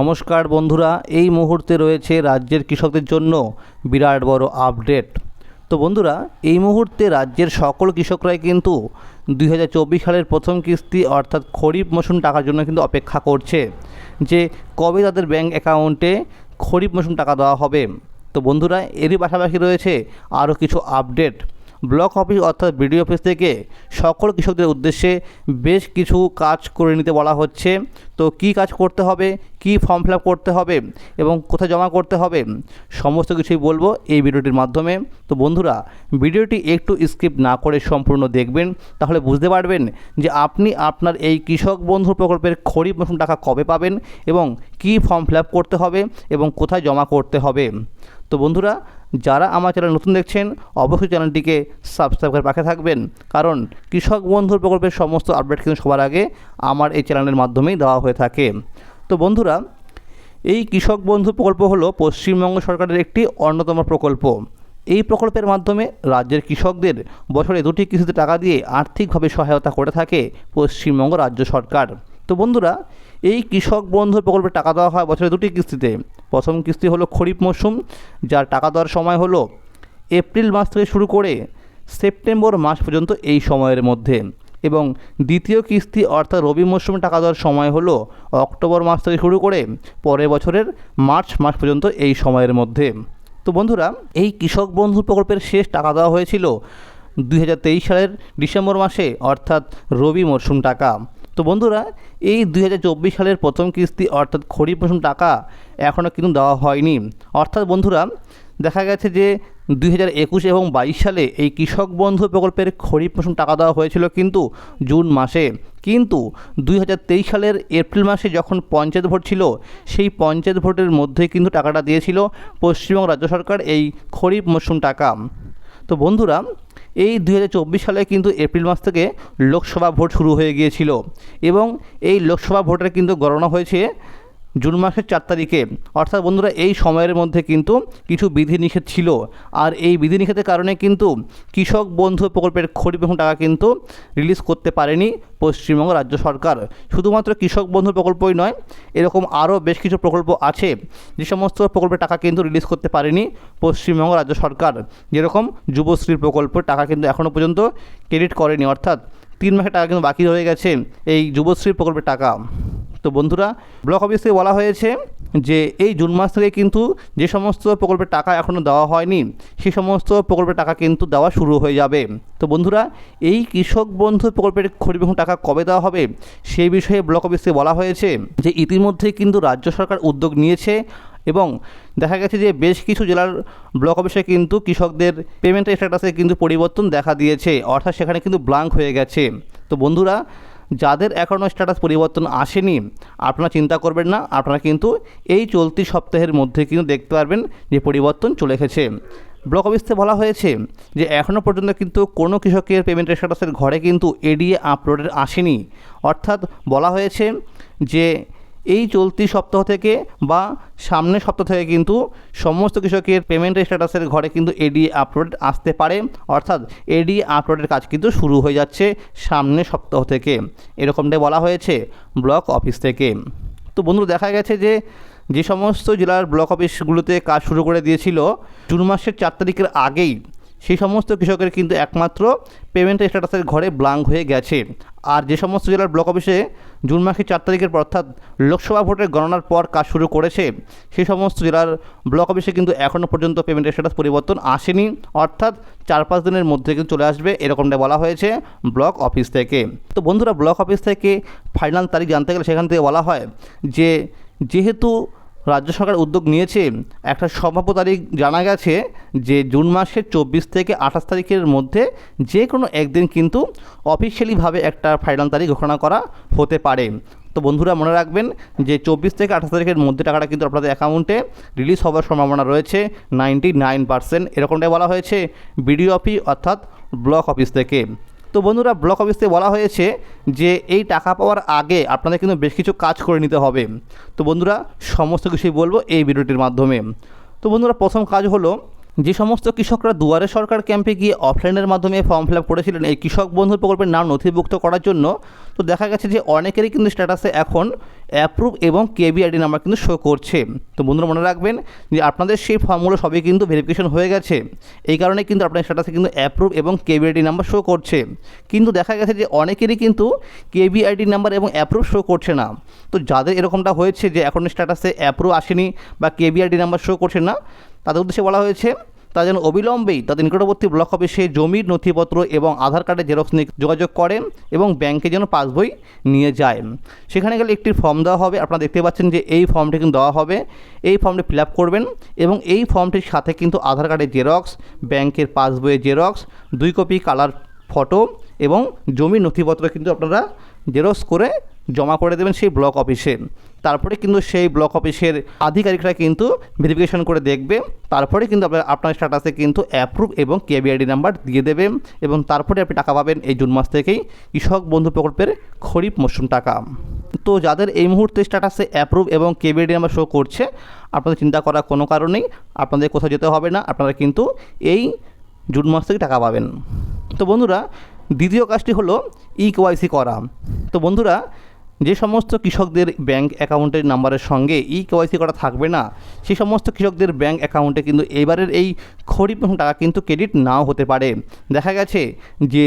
নমস্কার বন্ধুরা, এই মুহূর্তে রয়েছে রাজ্যের কৃষকদের জন্য বিরাট বড় আপডেট। তো বন্ধুরা, এই মুহূর্তে রাজ্যের সকল কৃষকরাই কিন্তু দুই হাজার চব্বিশ সালের প্রথম কিস্তি অর্থাৎ খরিফ মৌসুম টাকার জন্য কিন্তু অপেক্ষা করছে যে কবে তাদের ব্যাংক অ্যাকাউন্টে খরিফ মৌসুম টাকা দেওয়া হবে। তো বন্ধুরা, এরই পাশাপাশি রয়েছে আরও কিছু আপডেট। ব্লক অফিস অর্থাৎ বিডিও অফিস থেকে সকল কৃষকদের উদ্দেশ্যে বেশ কিছু কাজ করে নিতে বলা হচ্ছে। তো কি কাজ করতে হবে? কি ফর্ম ফিল করতে হবে? এবং কোথায় জমা করতে হবে? সমস্ত কিছুই বলব এই ভিডিওটির মাধ্যমে। তো বন্ধুরা, ভিডিওটি একটু স্কিপ না করে সম্পূর্ণ দেখবেন। তাহলে বুঝতে পারবেন যে আপনি আপনার এই কৃষক বন্ধু প্রকল্পের খরিফ মৌসুম টাকা কবে পাবেন এবং কি ফর্ম ফিল করতে হবে এবং কোথায় জমা করতে হবে। তো বন্ধুরা যারা আমার চ্যানেল নতুন দেখছেন, অবশ্যই চ্যানেলটিকে সাবস্ক্রাইব করে পাশে থাকবেন। কারণ কৃষক বন্ধুর প্রকল্পের সমস্ত আপডেট কিন্তু সবার আগে আমার এই চ্যানেলের মাধ্যমেই দেওয়া হয়ে থাকে। তো বন্ধুরা, এই কৃষক বন্ধু প্রকল্প হলো পশ্চিমবঙ্গ সরকারের একটি অন্যতম প্রকল্প। এই প্রকল্পের মাধ্যমে রাজ্যের কৃষকদের বছরে দুটি কিস্তিতে টাকা দিয়ে আর্থিকভাবে সহায়তা করে থাকে পশ্চিমবঙ্গ রাজ্য সরকার। তো বন্ধুরা এই কৃষক বন্ধু প্রকল্পে টাকা দেওয়া হয় বছরে দুটি কিস্তিতে। প্রথম কিস্তি হলো খরিফ মৌসুম যার টাকা দেওয়ার সময় হলো এপ্রিল মাস থেকে শুরু করে সেপ্টেম্বর মাস পর্যন্ত এই সময়ের মধ্যে। এবং দ্বিতীয় কিস্তি অর্থাৎ রবি মরশুমে টাকা দেওয়ার সময় হলো অক্টোবর মাস থেকে শুরু করে পরের বছরের মার্চ মাস পর্যন্ত এই সময়ের মধ্যে। তো বন্ধুরা, এই কৃষক বন্ধু প্রকল্পের শেষ টাকা দেওয়া হয়েছিল দুই হাজার তেইশ সালের ডিসেম্বর মাসে, অর্থাৎ রবি মরশুম টাকা। তো বন্ধুরা, এই দুই হাজার চব্বিশ সালের প্রথম কিস্তি অর্থাৎ খরিফ মৌসুম টাকা এখনও কিন্তু দেওয়া হয়নি। অর্থাৎ বন্ধুরা, দেখা গেছে যে দুই হাজার একুশ এবং বাইশ সালে এই কৃষক বন্ধু প্রকল্পের খরিফ মৌসুম টাকা দেওয়া হয়েছিল কিন্তু জুন মাসে। কিন্তু দুই হাজার তেইশ সালের এপ্রিল মাসে যখন পঞ্চায়েত ভোট ছিল, সেই পঞ্চায়েত ভোটের মধ্যে কিন্তু টাকাটা দিয়েছিল পশ্চিমবঙ্গ রাজ্য সরকার এই খরিফ মৌসুম টাকা। তো বন্ধুরা এই দু হাজার চব্বিশ সালে কিন্তু এপ্রিল মাস থেকে লোকসভা ভোট শুরু হয়ে গিয়েছিল এবং এই লোকসভা ভোটের কিন্তু গণনা হয়েছে জুন মাসের চার তারিখে। অর্থাৎ বন্ধুরা, এই সময়ের মধ্যে কিন্তু কিছু বিধিনিষেধ ছিল। আর এই বিধিনিষেধের কারণে কিন্তু কৃষক বন্ধু প্রকল্পের খরিফ এবং টাকা কিন্তু রিলিজ করতে পারেনি পশ্চিমবঙ্গ রাজ্য সরকার। শুধুমাত্র কৃষক বন্ধু প্রকল্পই নয়, এরকম আরও বেশ কিছু প্রকল্প আছে, যে সমস্ত প্রকল্পের টাকা কিন্তু রিলিজ করতে পারেনি পশ্চিমবঙ্গ রাজ্য সরকার। যেরকম যুবশ্রী প্রকল্পের টাকা কিন্তু এখনও পর্যন্ত ক্রেডিট করেনি। অর্থাৎ তিন মাসের টাকা কিন্তু বাকি রয়ে গেছে এই যুবশ্রী প্রকল্পের টাকা। তো বন্ধুরা ব্লক অফিস বলা হয়েছে যে এই জুন মাস থেকে কিন্তু যে সমস্ত প্রকল্পের টাকা এখনও দেওয়া হয়নি, সে সমস্ত প্রকল্পের টাকা কিন্তু দেওয়া শুরু হয়ে যাবে। তো বন্ধুরা, এই কৃষক বন্ধু প্রকল্পের খরিফ টাকা কবে দেওয়া হবে, সেই বিষয়ে ব্লক অফিস বলা হয়েছে যে ইতিমধ্যে কিন্তু রাজ্য সরকার উদ্যোগ নিয়েছে এবং দেখা গেছে যে বেশ কিছু জেলার ব্লক অফিসে কিন্তু কৃষকদের পেমেন্ট স্ট্যাটাসে কিন্তু পরিবর্তন দেখা দিয়েছে, অর্থাৎ সেখানে কিন্তু ব্লাঙ্ক হয়ে গেছে। তো বন্ধুরা যাদের এখনও স্ট্যাটাস পরিবর্তন আসেনি, আপনারা চিন্তা করবেন না, আপনারা কিন্তু এই চলতি সপ্তাহের মধ্যে কিন্তু দেখতে পারবেন যে পরিবর্তন চলে গেছে ব্লক অফিস বলা হয়েছে যে এখনও পর্যন্ত কিন্তু কোনো কৃষকের পেমেন্ট স্ট্যাটাসের ঘরে কিন্তু এডিএ আপলোডের আসেনি। অর্থাৎ বলা হয়েছে যে এই চলতি সপ্তাহ থেকে বা সামনের সপ্তাহ থেকে কিন্তু সমস্ত কৃষকের পেমেন্ট স্ট্যাটাসের ঘরে কিন্তু এডি আপলোড আসতে পারে। অর্থাৎ এডি আপলোডের কাজ কিন্তু শুরু হয়ে যাচ্ছে সামনের সপ্তাহ থেকে। এরকমটাই বলা হয়েছে ব্লক অফিস থেকে। তো বন্ধু দেখা গেছে যে যে সমস্ত জেলার ব্লক অফিসগুলোতে কাজ শুরু করে দিয়েছিল, জুন মাসের চার তারিখের আগেই সেই সমস্ত কৃষকের কিন্তু একমাত্র পেমেন্ট স্ট্যাটাসের ঘরে ব্লাঙ্ক হয়ে গেছে। আর যে সমস্ত জেলার ব্লক অফিসে জুন মাসের চার তারিখের পর অর্থাৎ লোকসভা ভোটের গণনার পর কাজ শুরু করেছে, সেই সমস্ত জেলার ব্লক অফিসে কিন্তু এখনও পর্যন্ত পেমেন্ট স্ট্যাটাস পরিবর্তন আসেনি। অর্থাৎ চার পাঁচ দিনের মধ্যে কিন্তু চলে আসবে, এরকমটা বলা হয়েছে ব্লক অফিস থেকে। তো বন্ধুরা ব্লক অফিস থেকে ফাইনাল তারিখ জানতে গেলে সেখান থেকে বলা হয় যে যেহেতু রাজ্য সরকার উদ্যোগ নিয়েছে। একটা সম্ভাব্য তারিখ জানা গেছে যে, জুন মাসের চব্বিশ থেকে আঠাশ তারিখের মধ্যে যে কোনো একদিন কিন্তু অফিসিয়ালিভাবে একটা ফাইনাল তারিখ ঘোষণা করা হতে পারে। তো বন্ধুরা, মনে রাখবেন যে, চব্বিশ থেকে আঠাশ তারিখের মধ্যে টাকাটা কিন্তু আপনাদের অ্যাকাউন্টে রিলিজ হওয়ার সম্ভাবনা রয়েছে নাইনটি নাইন পার্সেন্ট। এরকমটাই বলা হয়েছে বিডিও অফিস অর্থাৎ ব্লক অফিস থেকে। তো বন্ধুরা ব্লক অফিসে বলা হয়েছে যে এই টাকা পাওয়ার আগে আপনাদের কিন্তু বেশ কিছু কাজ করে নিতে হবে। তো বন্ধুরা সমস্ত কিছুই বলব এই ভিডিওটির মাধ্যমে। তো বন্ধুরা প্রথম কাজ হলো যে সমস্ত কৃষকরা দুয়ারে সরকার ক্যাম্পে গিয়ে অফলাইনের মাধ্যমে ফর্ম ফিল আপ করেছিলেন, এই কৃষক বন্ধু প্রকল্পের নাম নথিভুক্ত করার জন্য, তো দেখা গেছে যে অনেকেরই কিন্তু স্ট্যাটাসে এখন অ্যাপ্রুভ এবং কেবিআইডি নাম্বার কিন্তু শো করছে। তো বন্ধুরা মনে রাখবেন যে আপনাদের সেই ফর্মগুলো সবই কিন্তু ভেরিফিকেশন হয়ে গেছে। এই কারণে কিন্তু আপনার স্ট্যাটাসে কিন্তু অ্যাপ্রুভ এবং কেবিআইডি নাম্বার শো করছে। কিন্তু দেখা গেছে যে অনেকেরই কিন্তু কেবিআইডি নাম্বার এবং অ্যাপ্রুভ শো করছে না। তো যাদের এরকমটা হয়েছে যে এখন স্ট্যাটাসে অ্যাপ্রুভ আসেনি বা কেবিআইডি নাম্বার শো করছে না তাদের উদ্দেশ্যে বলা হয়েছে তা যেন অবিলম্বেই তাদের নিকটবর্তী ব্লক অফিসে জমির নথিপত্র এবং আধার কার্ডের জেরক্স নিয়ে যোগাযোগ করেন এবং ব্যাংকে যেন পাসবই নিয়ে যায়। সেখানে গেলে একটি ফর্ম দেওয়া হবে। আপনারা দেখতে পাচ্ছেন যে এই ফর্মটি কিন্তু দেওয়া হবে। এই ফর্মটি ফিল আপ করবেন এবং এই ফর্মটির সাথে কিন্তু আধার কার্ডের জেরক্স, ব্যাংকের পাসবইয়ের জেরক্স, দুই কপি কালার ফটো এবং জমির নথিপত্র কিন্তু আপনারা জেরক্স করে জমা করে দেবেন সেই ব্লক অফিসে। তারপরে কিন্তু সেই ব্লক অফিসের আধিকারিকরা কিন্তু ভেরিফিকেশন করে দেখবে। তারপরে কিন্তু আপনার আপনার স্ট্যাটাসে কিন্তু অ্যাপ্রুভ এবং কেবিআইডি নাম্বার দিয়ে দেবে এবং তারপরে আপনি টাকা পাবেন এই জুন মাস থেকেই কৃষক বন্ধু প্রকল্পের খরিফ মরশুম টাকা। তো যাদের এই মুহূর্তে স্ট্যাটাসে অ্যাপ্রুভ এবং কেবিআইডি নাম্বার শো করছে, আপনাদের চিন্তা করার কোনো কারণেই আপনাদের কোথাও যেতে হবে না, আপনারা কিন্তু এই জুন মাস থেকে টাকা পাবেন। তো বন্ধুরা, দ্বিতীয় কাজটি হলো ই কেওয়াইসি করা। তো বন্ধুরা যে সমস্ত কৃষকদের ব্যাংক অ্যাকাউন্টের নাম্বারের সঙ্গে ই কেওয়াইসি করা থাকবে না সেই সমস্ত কৃষকদের ব্যাংক অ্যাকাউন্টে কিন্তু এবারের এই খরিফ টাকা কিন্তু ক্রেডিট নাও হতে পারে। দেখা গেছে যে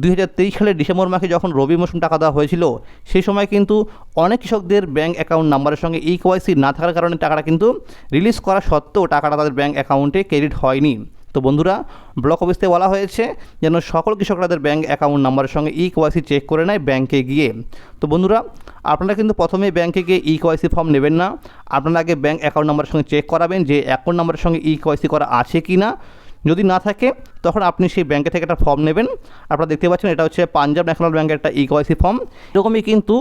দুই হাজার তেইশ সালের ডিসেম্বর মাসে যখন রবি মৌসুম টাকা দেওয়া হয়েছিল সেই সময় কিন্তু অনেক কৃষকদের ব্যাংক অ্যাকাউন্ট নাম্বারের সঙ্গে ই কেওয়াইসি না থাকার কারণে টাকাটা কিন্তু রিলিজ করা সত্ত্বেও টাকাটা তাদের ব্যাংক অ্যাকাউন্টে ক্রেডিট হয়নি। তো বন্ধুরা ব্লক অফিস থেকে বলা হয়েছে যেন সকল কৃষকরা তাদের ব্যাঙ্ক অ্যাকাউন্ট নাম্বারের সঙ্গে ই কেওয়াইসি চেক করে নেয় ব্যাঙ্কে গিয়ে। তো বন্ধুরা, আপনারা কিন্তু প্রথমে ব্যাঙ্কে গিয়ে ই কেওয়াইসি ফর্ম নেবেন না। আপনারা আগে ব্যাঙ্ক অ্যাকাউন্ট নাম্বারের সঙ্গে চেক করাবেন যে অ্যাকাউন্ট নাম্বারের সঙ্গে ই কেওয়াইসি করা আছে কি না যদি না থাকে, তখন আপনি সেই ব্যাঙ্কে থেকে একটা ফর্ম নেবেন। আপনারা দেখতে পাচ্ছেন, এটা হচ্ছে পাঞ্জাব ন্যাশনাল ব্যাঙ্কের একটা ই কেওয়াইসি ফর্ম এরকমই কিন্তু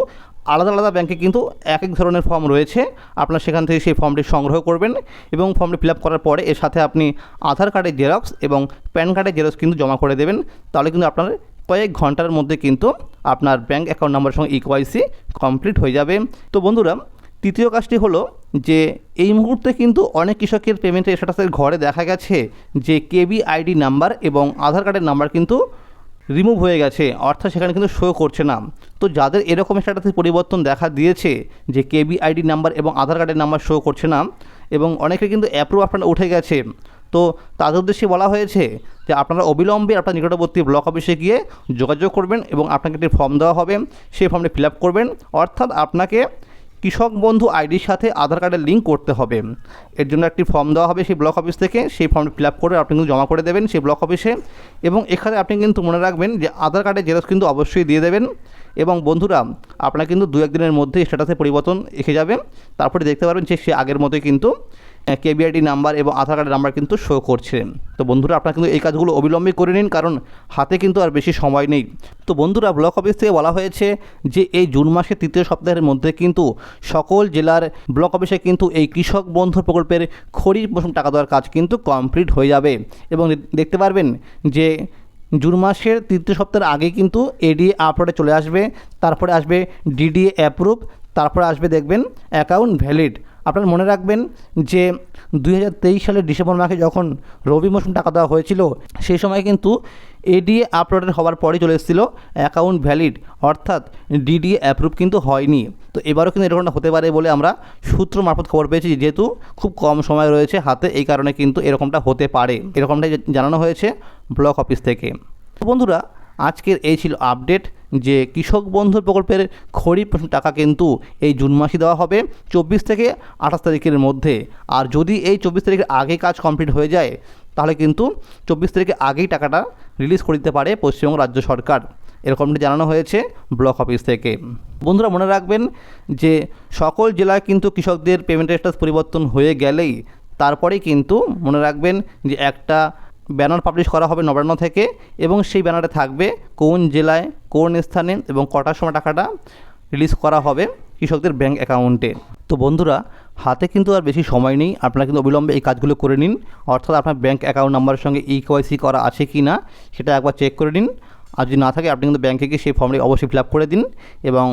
আলাদা আলাদা ব্যাংকে কিন্তু এক এক ধরনের ফর্ম রয়েছে। আপনার সেখান থেকে সেই ফর্মটি সংগ্রহ করবেন এবং ফর্মটি ফিল আপ করার পরে এর সাথে আপনি আধার কার্ডের জেরক্স এবং প্যান কার্ডের জেরক্স কিন্তু জমা করে দেবেন। তাহলে কিন্তু আপনার কয়েক ঘণ্টার মধ্যে কিন্তু আপনার ব্যাংক অ্যাকাউন্ট নাম্বারের সঙ্গে ইকোয়াইসি কমপ্লিট হয়ে যাবে। তো বন্ধুরা, তৃতীয় কাজটি হলো যে এই মুহূর্তে কিন্তু অনেক কৃষকের পেমেন্টের স্ট্যাটাসের ঘরে দেখা গেছে যে কেবি আইডি নাম্বার এবং আধার কার্ডের নাম্বার কিন্তু রিমুভ হয়ে গেছে, অর্থাৎ সেখানে কিন্তু শো করছে না। তো যাদের এরকম স্ট্যাটাসের পরিবর্তন দেখা দিয়েছে যে কেবি আইডি নাম্বার এবং আধার কার্ডের নাম্বার শো করছে না, এবং অনেকের কিন্তু অ্যাপ্রুভ আপনার উঠে গেছে, তো তাদের উদ্দেশ্যে বলা হয়েছে যে আপনারা অবিলম্বে আপনার নিকটবর্তী ব্লক অফিসে গিয়ে যোগাযোগ করবেন এবং আপনাকে একটি ফর্ম দেওয়া হবে। সেই ফর্মটি ফিল আপ করবেন, অর্থাৎ আপনাকে কৃষক বন্ধু আইডির সাথে আধার কার্ডের লিঙ্ক করতে হবে। এর জন্য একটি ফর্ম দেওয়া হবে সেই ব্লক অফিস থেকে। সেই ফর্মটি ফিল আপ করে আপনি কিন্তু জমা করে দেবেন সেই ব্লক অফিসে এবং এখানে আপনি কিন্তু মনে রাখবেন যে আধার কার্ডের জেরক্স কিন্তু অবশ্যই দিয়ে দেবেন। এবং বন্ধুরা, আপনার কিন্তু দু একদিনের মধ্যে স্ট্যাটাসে পরিবর্তন এসে যাবে। তারপরে দেখতে পারবেন যে সে আগের মতোই কিন্তু কেবিআইডি নাম্বার এবং আধার কার্ডের নাম্বার কিন্তু শো করছে। তো বন্ধুরা, আপনারা কিন্তু এই কাজগুলো অবিলম্বে করে নিন, কারণ হাতে কিন্তু আর বেশি সময় নেই। তো বন্ধুরা, ব্লক অফিস থেকে বলা হয়েছে যে এই জুন মাসের তৃতীয় সপ্তাহের মধ্যে কিন্তু সকল জেলার ব্লক অফিসে কিন্তু এই কৃষক বন্ধু প্রকল্পের খরিফ মৌসুম টাকা দেওয়ার কাজ কিন্তু কমপ্লিট হয়ে যাবে। এবং দেখতে পারবেন যে জুন মাসের তৃতীয় সপ্তাহের আগে কিন্তু এডিএ আপলোডে চলে আসবে, তারপরে আসবে ডিডিএ অ্যাপ্রুভ তারপরে আসবে দেখবেন অ্যাকাউন্ট ভ্যালিড আপনারা মনে রাখবেন যে দুই হাজার তেইশ সালের ডিসেম্বর মাসে যখন রবি মৌসুম টাকা দেওয়া হয়েছিল, সেই সময় কিন্তু এডিএ আপলোডেড হওয়ার পরেই চলে এসেছিল অ্যাকাউন্ট ভ্যালিড অর্থাৎ ডিডিএ অ্যাপ্রুভ কিন্তু হয়নি। তো এবারও কিন্তু এরকমটা হতে পারে বলে আমরা সূত্র মারফত খবর পেয়েছি, যেহেতু খুব কম সময় রয়েছে হাতে, এই কারণে কিন্তু এরকমটা হতে পারে। এরকমটাই জানানো হয়েছে ব্লক অফিস থেকে। বন্ধুরা, আজকের এই ছিল আপডেট যে কৃষক বন্ধু প্রকল্পের খরিফ টাকা কিন্তু এই জুন মাসে দেওয়া হবে চব্বিশ থেকে আঠাশ তারিখের মধ্যে। আর যদি এই চব্বিশ তারিখের আগে কাজ কমপ্লিট হয়ে যায়, তাহলে কিন্তু চব্বিশ তারিখের আগেই টাকাটা রিলিজ করে দিতে পারে পশ্চিমবঙ্গ রাজ্য সরকার। এরকমটি জানানো হয়েছে ব্লক অফিস থেকে। বন্ধুরা, মনে রাখবেন যে সকল জেলায় কিন্তু কৃষকদের পেমেন্টের স্ট্যাটাস পরিবর্তন হয়ে গেলেই তারপরেই কিন্তু মনে রাখবেন যে একটা ব্যানার পাবলিশ করা হবে নবান্ন থেকে এবং সেই ব্যানারে থাকবে কোন জেলায়, কোন স্থানে এবং কটার সময় টাকাটা রিলিজ করা হবে কৃষকদের ব্যাঙ্ক অ্যাকাউন্টে তো বন্ধুরা, হাতে কিন্তু আর বেশি সময় নেই। আপনারা কিন্তু অবিলম্বে এই কাজগুলো করে নিন। অর্থাৎ আপনার ব্যাঙ্ক অ্যাকাউন্ট নাম্বারের সঙ্গে ই কেওয়াইসি করা আছে কি না সেটা একবার চেক করে নিন। আর যদি না থাকে, আপনি কিন্তু ব্যাঙ্কে গিয়ে সেই ফর্মটি অবশ্যই ফিল আপ করে দিন এবং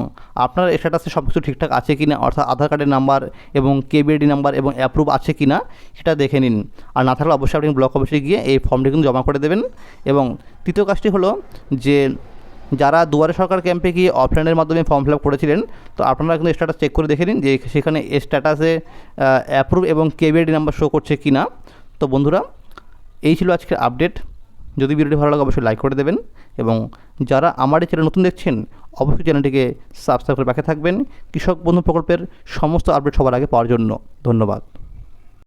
আপনার স্ট্যাটাসে সব কিছু ঠিকঠাক আছে কি না অর্থাৎ আধার কার্ডের নাম্বার এবং কেবিআইডি নাম্বার এবং অ্যাপ্রুভ আছে কি না সেটা দেখে নিন। আর না থাকলে অবশ্যই আপনি ব্লক অফিসে গিয়ে এই ফর্মটি কিন্তু জমা করে দেবেন। এবং তৃতীয় কাজটি হলো যে, যারা দুয়ারে সরকার ক্যাম্পে গিয়ে অফলাইনের মাধ্যমে ফর্ম ফিল আপ করেছিলেন, তো আপনারা কিন্তু স্ট্যাটাস চেক করে দেখে নিন যে সেখানে স্ট্যাটাসে অ্যাপ্রুভ এবং কেবিআইডি নাম্বার শো করছে কি না তো বন্ধুরা, এই ছিল আজকের আপডেট যদি ভিডিওটি ভালো লাগে, অবশ্যই লাইক করে দেবেন। এবং যারা আমার এই চ্যানেল নতুন দেখছেন, অবশ্যই চ্যানেলটিকে সাবস্ক্রাইব করে পাখে থাকবেন। কৃষক বন্ধু প্রকল্পের সমস্ত আপডেট সবার আগে পাওয়ার জন্য ধন্যবাদ।